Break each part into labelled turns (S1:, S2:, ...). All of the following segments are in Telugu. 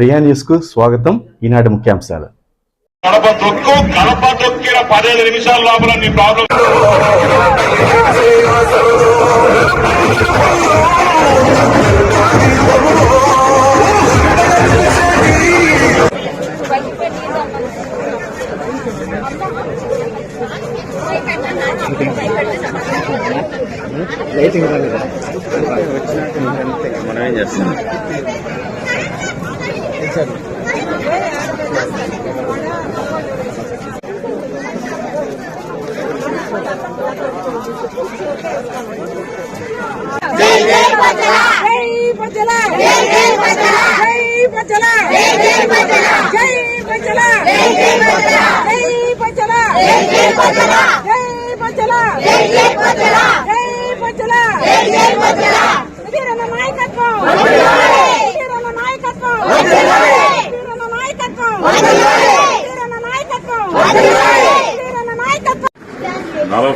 S1: ప్రియా న్యూస్కు స్వాగతం. ఈనాటి ముఖ్యాంశాలు.
S2: కడప తొక్కు కడప తొక్కిన పదిహేను నిమిషాల లోపల నీ ప్రాబ్లం.
S3: ಸರ್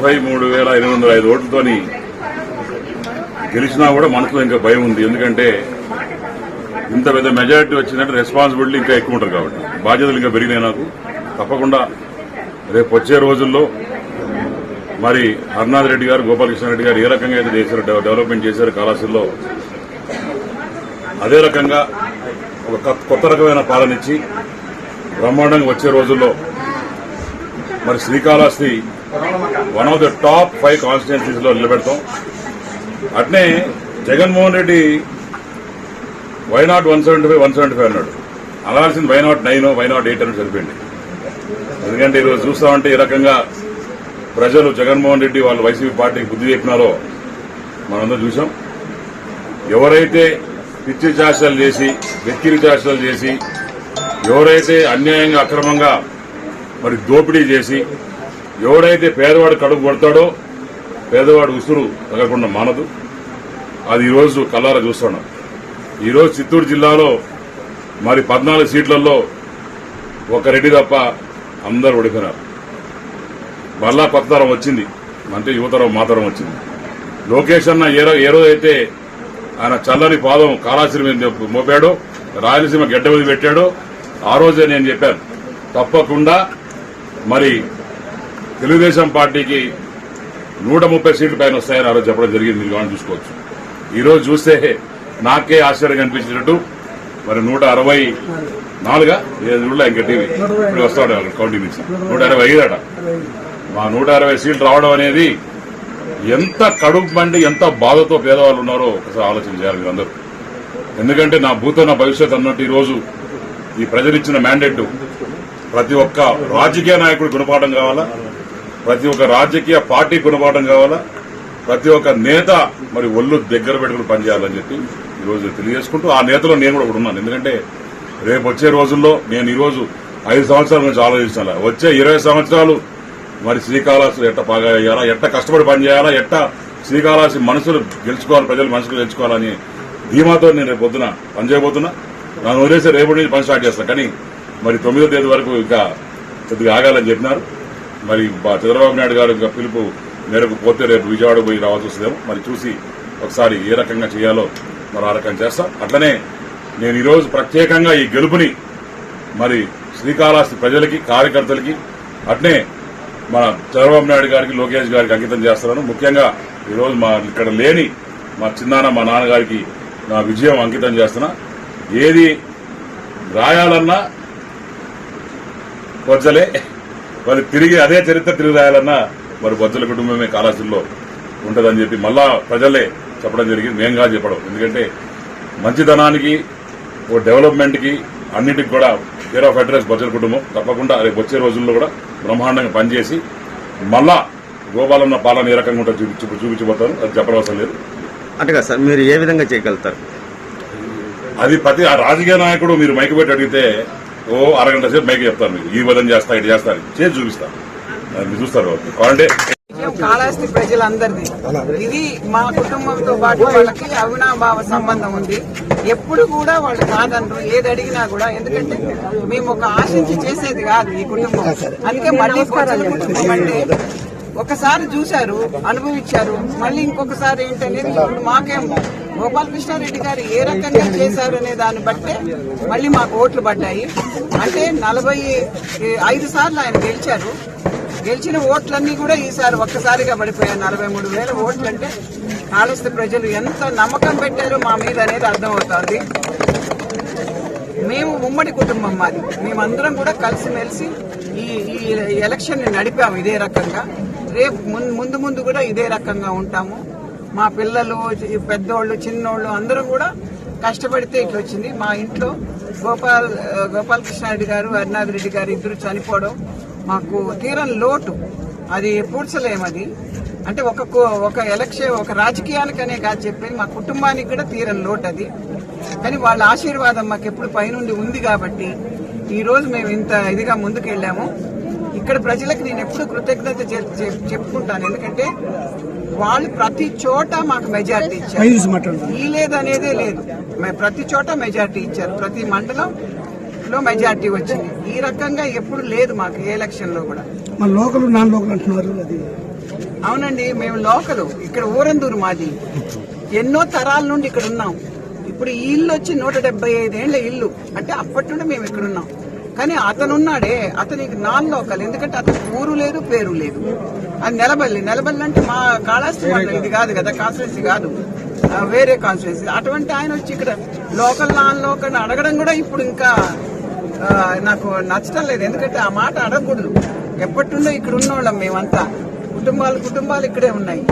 S2: నలభై మూడు వేల ఎనిమిది వందల ఐదు ఓట్లతోని గెలిచినా కూడా మనసులో ఇంకా భయం ఉంది. ఎందుకంటే ఇంత పెద్ద మెజారిటీ వచ్చిందంటే రెస్పాన్సిబిలిటీ ఇంకా ఎక్కువ ఉంటుంది కాబట్టి. బాధ్యతలు ఇంకా పెరిగినాయి నాకు. తప్పకుండా రేపు వచ్చే రోజుల్లో మరి హర్నాథ్ రెడ్డి గారు గోపాలకృష్ణ రెడ్డి గారు ఏ రకంగా అయితే చేశారు డెవలప్మెంట్ చేశారు కళాశాలలో అదే రకంగా ఒక కొత్త- కొత్త రకమైన పాలన ఇచ్చి బ్రహ్మాండంగా వచ్చే రోజుల్లో మరి Srikalahasti one of the top five కాన్స్టిట్యున్సీస్లో నిలబెడతాం. అట్నే Jaganmohan Reddy why not one seventy five one seventy five అన్నాడు. అనాల్సింది why not nine why not eight అని సరిపోయింది. ఎందుకంటే ఈరోజు చూస్తామంటే ఈ రకంగా ప్రజలు జగన్మోహన్ రెడ్డి వాళ్ళు వైసీపీ పార్టీకి బుద్ధి చెప్పినారో మనందరం చూసాం. ఎవరైతే పిచ్చి చాష్టాలు చేసి వెక్కిరి చాష్టాలు చేసి ఎవరైతే అన్యాయంగా అక్రమంగా మరి దోపిడీ చేసి ఎవడైతే పేదవాడు కడుపు కొడతాడో పేదవాడు ఉసురు తగ్గకుండా మానదు. అది ఈరోజు కల్లారా చూస్తున్నాం. ఈరోజు చిత్తూరు జిల్లాలో మరి పద్నాలుగు సీట్లలో ఒక రెడ్డి తప్ప అందరూ ఓడిపోయినారు. మళ్ళా కొత్త తరం వచ్చింది. అంటే యువతరం మాతరం వచ్చింది. లోకేష్ అన్న ఏ ఏ రోజైతే ఆయన చల్లని పాదం కాళాశ్రీ మీద మోపాడో రాయలసీమ గడ్డ మీద పెట్టాడో ఆ రోజే నేను చెప్పాను. తప్పకుండా మరి తెలుగుదేశం పార్టీకి నూట ముప్పై సీట్ల పైన వస్తాయని ఆ రోజు చెప్పడం జరిగింది. మీరు కావాలని చూసుకోవచ్చు. ఈరోజు చూస్తే నాకే ఆశ్చర్యం కనిపించినట్టు మరి నూట అరవై నాలుగా? ఏడు ఇంకా టీవీ. ఇప్పుడు వస్తాడు కౌంటింగ్ నుంచి నూట అరవై ఐదట మా నూట అరవై సీట్లు రావడం అనేది ఎంత కడుపు మండి ఎంత బాధతో పేదవాళ్ళు ఉన్నారో ఒకసారి ఆలోచన చేయాలి మీరు అందరూ ఎందుకంటే నా భూతో నా భవిష్యత్ అన్నట్టు ఈ రోజు ఈ ప్రజలిచ్చిన మ్యాండేట్ ప్రతి ఒక్క రాజకీయ నాయకుడు గుణపాఠం కావాలా? ప్రతి ఒక్క రాజకీయ పార్టీ గుణపాఠం కావాలా? ప్రతి ఒక్క నేత మరి ఒళ్ళు దగ్గర పెట్టుకుని పనిచేయాలని చెప్పి ఈ రోజు తెలియజేసుకుంటూ ఆ నేతలో నేను కూడా ఉన్నాను. ఎందుకంటే రేపు వచ్చే రోజుల్లో నేను ఈరోజు ఐదు సంవత్సరాల నుంచి ఆలోచించాలా వచ్చే ఇరవై సంవత్సరాలు మరి శ్రీకాళహస్తి ఎట్ట బాగా అయ్యాలా ఎట్ట కష్టపడి పనిచేయాలా? ఎట్ట శ్రీకాళహస్తి మనసులు గెలుచుకోవాలి ప్రజలు మనసులు గెలుచుకోవాలని ధీమాతో నేను రేపు పొద్దున పనిచేయబోతున్నా నన్ను వదిలేసి రేపటి నుంచి పని స్టార్ట్ చేస్తాను కానీ మరి తొమ్మిదో తేదీ వరకు ఇంకా కొద్దిగా ఆగాలని చెప్పినారు. మరి చంద్రబాబు నాయుడు గారు పిలుపు మేరకు పోతే రేపు విజయవాడ పోయి రావాల్సి వస్తుందేమో. మరి చూసి ఒకసారి ఏ రకంగా చేయాలో మరి ఆ రకంగా చేస్తాం. అట్లనే నేను ఈరోజు ప్రత్యేకంగా ఈ గెలుపుని మరి శ్రీకాళహస్తి ప్రజలకి కార్యకర్తలకి అట్నే మన చంద్రబాబు నాయుడు గారికి లోకేష్ గారికి అంకితం చేస్తున్నాను. ముఖ్యంగా ఈరోజు మా ఇక్కడ లేని మా చిన్నాన్న మా నాన్నగారికి నా విజయం అంకితం చేస్తున్నా. ఏది రాయాలన్నా కొజ్జలే. మరి తిరిగి అదే చరిత్ర తిరిగి రాయాలన్నా మరి బొజ్జల కుటుంబమే కాళాశ్రీలో ఉంటుందని చెప్పి మళ్ళా ప్రజలే చెప్పడం జరిగింది. మేము కాదు చెప్పడం. ఎందుకంటే మంచితనానికి ఓ డెవలప్మెంట్కి అన్నిటికి కూడా కేర్ ఆఫ్ అడ్రస్ బొజ్జల కుటుంబం. తప్పకుండా రేపు వచ్చే రోజుల్లో కూడా బ్రహ్మాండంగా పనిచేసి మళ్ళా గోపాలన్న పాలన ఏ రకంగా ఉంటుందో చూపించి చూపించబోతాను అది చెప్పనవసరం లేదు.
S4: అటుగా సార్ మీరు ఏ విధంగా చేయగలుగుతారు?
S2: అది ప్రతి ఆ రాజకీయ నాయకుడు మీరు మైకి పెట్టి అడిగితే ఓ అరగంట సేపు మైకి చెప్తాను మీకు. ఈ విధంగా చేస్తా ఇటు చేస్తా అని. చేసి చూపిస్తా. అది మీరు చూస్తారు కావాలంటే
S5: కాళహస్తి ప్రజలందరిది. ఇది మా కుటుంబంతో పాటు వాళ్ళకి అవినాభావ సంబంధం ఉంది. ఎప్పుడు కూడా వాళ్ళు కాదనరు ఏది అడిగినా కూడా. ఎందుకంటే మేము ఒక ఆశించి చేసేది కాదు ఈ కుటుంబం. అందుకే మళ్ళీ బొజ్జల కుటుంబం అంటే ఒకసారి చూశారు అనుభవించారు. మళ్ళీ ఇంకొకసారి ఏంటనేది ఇప్పుడు మాకేం గోపాలకృష్ణారెడ్డి గారు ఏ రకంగా చేశారు అనే దాన్ని బట్టే మళ్ళీ మాకు ఓట్లు పడ్డాయి. అంటే నలభై ఐదు సార్లు ఆయన గెలిచారు. గెలిచిన ఓట్లన్నీ కూడా ఈసారి ఒక్కసారిగా పడిపోయాయి. నలభై మూడు వేల ఓట్లు అంటే కాళహస్తి ప్రజలు ఎంత నమ్మకం పెట్టారో మా మీద అనేది అర్థమవుతోంది. మేము ఉమ్మడి కుటుంబం మాది. మేమందరం కూడా కలిసిమెలిసి ఈ ఈ ఎలక్షన్ని నడిపాము ఇదే రకంగా. రేపు ముందు ముందు కూడా ఇదే రకంగా ఉంటాము. మా పిల్లలు పెద్దోళ్ళు చిన్నోళ్ళు అందరం కూడా కష్టపడితే ఇట్లా వచ్చింది. మా ఇంట్లో గోపాల్ గోపాలకృష్ణారెడ్డి గారు హరినాథ్ రెడ్డి గారు ఇద్దరు చనిపోవడం మాకు తీరం లోటు. అది పూడ్చలేమది అంటే ఒక ఒక ఎలక్షన్ ఒక రాజకీయానికనే కాదు చెప్పేది. మా కుటుంబానికి కూడా తీరం లోటు అది. కానీ వాళ్ళ ఆశీర్వాదం మాకు ఎప్పుడు పైనుండి ఉంది కాబట్టి ఈరోజు మేము ఇంత ఇదిగా ముందుకెళ్ళాము. ఇక్కడ ప్రజలకు నేను ఎప్పుడు కృతజ్ఞత చెప్పుకుంటాను. ఎందుకంటే వాళ్ళు ప్రతి చోట మాకు మెజార్టీ ఇచ్చారు. ఈ లేదనేదే లేదు. ప్రతి చోట మెజార్టీ ఇచ్చారు. ప్రతి మండలం లో మెజార్టీ వచ్చింది. ఈ రకంగా ఎప్పుడు లేదు మాకు ఏ ఎలక్షన్లో కూడా
S6: లోకల్ నాన్ లోకల్ అంటున్నారు అది.
S5: అవునండి మేము లోకలు. ఇక్కడ ఊరందూరు మాది. ఎన్నో తరాల నుండి ఇక్కడ ఉన్నాం. ఇప్పుడు ఈ ఇల్లు వచ్చి నూట డెబ్బై ఐదేళ్ళ ఇల్లు. అంటే అప్పటి నుండి మేము ఇక్కడ ఉన్నాం. కానీ అతను ఉన్నాడే అతనికి నాన్ లోకల్ ఎందుకంటే అతనికి ఊరు లేదు పేరు లేదు. అది నెలబల్లి నెలబల్లి అంటే మా కాళాస్తి మండలం ఇది కాదు కదా కాన్స్టిట్యున్సీ కాదు. వేరే కాన్స్టిట్యున్సీ. అటువంటి ఆయన వచ్చి ఇక్కడ లోకల్ నాన్ లోకల్ అడగడం కూడా ఇప్పుడు ఇంకా నాకు నచ్చడం లేదు. ఎందుకంటే ఆ మాట అడగకూడదు. ఎప్పటి నుండో ఇక్కడ ఉన్నోళ్ళం మేమంతా. కుటుంబాలు కుటుంబాలు ఇక్కడే ఉన్నాయి.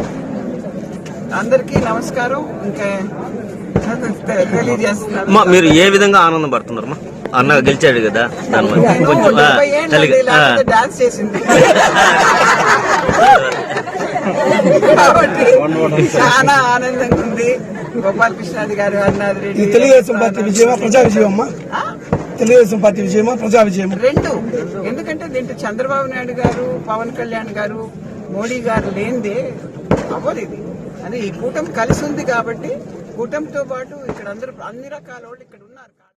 S5: అందరికీ నమస్కారం. ఇంకా తె- తెలియజేస్తున్నాను.
S4: అమ్మా మీరు ఏ విధంగా ఆనందపడుతున్నారమ్మా? అన్న గెలిచాడు కదా కొంచెం
S5: డాన్స్ చేసింది. కాబట్టి చాలా ఆనందంగా ఉంది. గోపాలకృష్ణాది గారు అన్నారు
S6: ఇది తెలుగుదేశం పార్టీ విజయమా ప్రజా విజయమా? తెలుగుదేశం పార్టీ విజయమా ప్రజా విజయమా?
S5: రెండు. ఎందుకంటే దీంట్లో చంద్రబాబు నాయుడు గారు పవన్ కళ్యాణ్ గారు మోడీ గారు లేనిదే అవ్వదు ఇది అది ఈ కూటమి కలిసి ఉంది కాబట్టి కూటమితో పాటు ఇక్కడ అందరూ అన్ని రకాల వాళ్ళు ఇక్కడ ఉన్నారు.